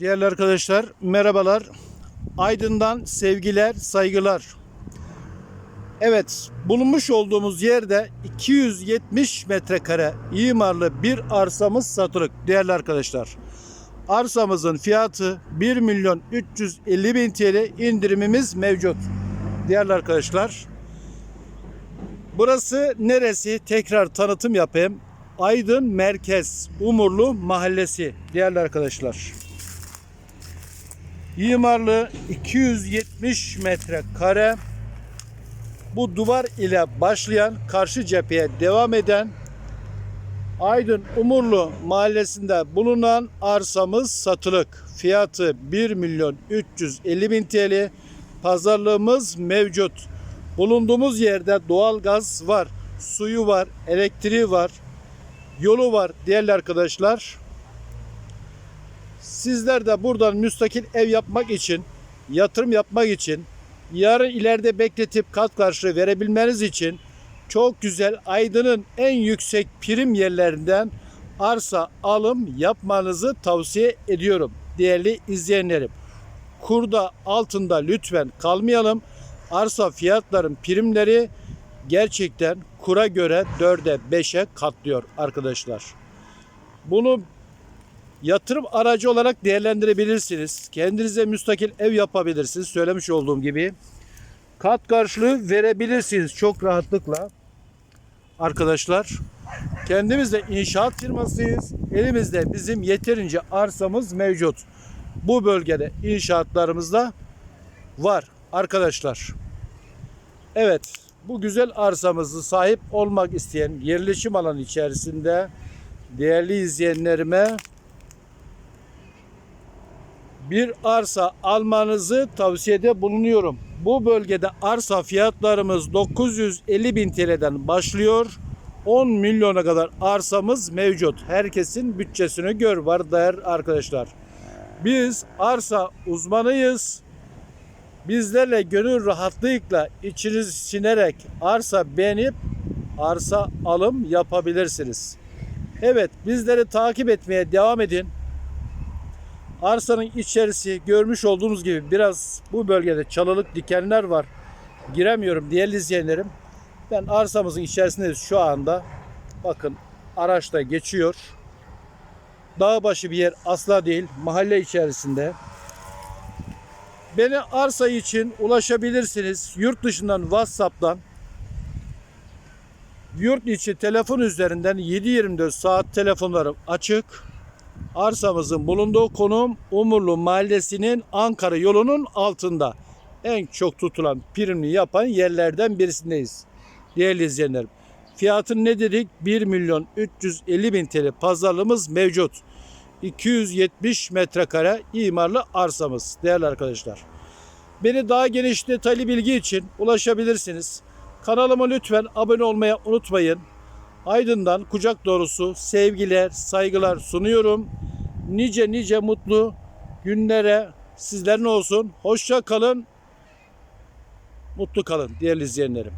Değerli arkadaşlar merhabalar. Aydın'dan sevgiler, saygılar. Evet, bulunmuş olduğumuz yerde 270 metrekare imarlı bir arsamız satılık değerli arkadaşlar. Arsamızın fiyatı 1 milyon 350 bin TL indirimimiz mevcut. Değerli arkadaşlar. Burası neresi? Tekrar tanıtım yapayım. Aydın Merkez Umurlu Mahallesi değerli arkadaşlar. İmarlı 270 metrekare. Bu duvar ile başlayan karşı cepheye devam eden Aydın Umurlu mahallesinde bulunan arsamız satılık. Fiyatı 1 milyon 350 bin TL. Pazarlığımız mevcut. Bulunduğumuz yerde doğal gaz var, suyu var, elektriği var, yolu var değerli arkadaşlar. Sizler de buradan müstakil ev yapmak için, yatırım yapmak için, yarın ileride bekletip kat karşılığı verebilmeniz için çok güzel Aydın'ın en yüksek prim yerlerinden arsa alım yapmanızı tavsiye ediyorum değerli izleyenlerim. Kurda altında lütfen kalmayalım. Arsa fiyatların primleri gerçekten kura göre 4'e 5'e katlıyor arkadaşlar. Bunu yatırım aracı olarak değerlendirebilirsiniz. Kendinize müstakil ev yapabilirsiniz. Söylemiş olduğum gibi. Kat karşılığı verebilirsiniz çok rahatlıkla. Arkadaşlar kendimiz de inşaat firmasıyız. Elimizde bizim yeterince arsamız mevcut. Bu bölgede inşaatlarımız da var arkadaşlar. Evet bu güzel arsamızı sahip olmak isteyen yerleşim alanı içerisinde değerli izleyenlerime bir arsa almanızı tavsiyede bulunuyorum. Bu bölgede arsa fiyatlarımız 950 bin TL'den başlıyor. 10 milyona kadar arsamız mevcut. Herkesin bütçesini gör var değer arkadaşlar. Biz arsa uzmanıyız. Bizlerle gönül rahatlığıyla içiniz sinerek arsa beğenip arsa alım yapabilirsiniz. Evet bizleri takip etmeye devam edin. Arsanın içerisi görmüş olduğunuz gibi biraz bu bölgede çalılık dikenler var. Giremiyorum değerli izleyenlerim. Ben arsamızın içerisindeyiz şu anda. Bakın araç da geçiyor. Dağ başı bir yer asla değil. Mahalle içerisinde. Beni arsa için ulaşabilirsiniz. Yurt dışından WhatsApp'tan yurt içi telefon üzerinden 7-24 saat telefonlarım açık. Arsamızın bulunduğu konum Umurlu Mahallesi'nin Ankara yolunun altında. En çok tutulan primli yapan yerlerden birisindeyiz. Değerli izleyenlerim. Fiyatı ne dedik? 1 milyon 350 bin TL pazarlığımız mevcut. 270 metrekare imarlı arsamız değerli arkadaşlar. Beni daha geniş detaylı bilgi için ulaşabilirsiniz. Kanalıma lütfen abone olmayı unutmayın. Aydın'dan kucak doğrusu sevgiler, saygılar sunuyorum. Nice nice mutlu günlere sizlerin olsun. Hoşça kalın. Mutlu kalın değerli izleyenlerim.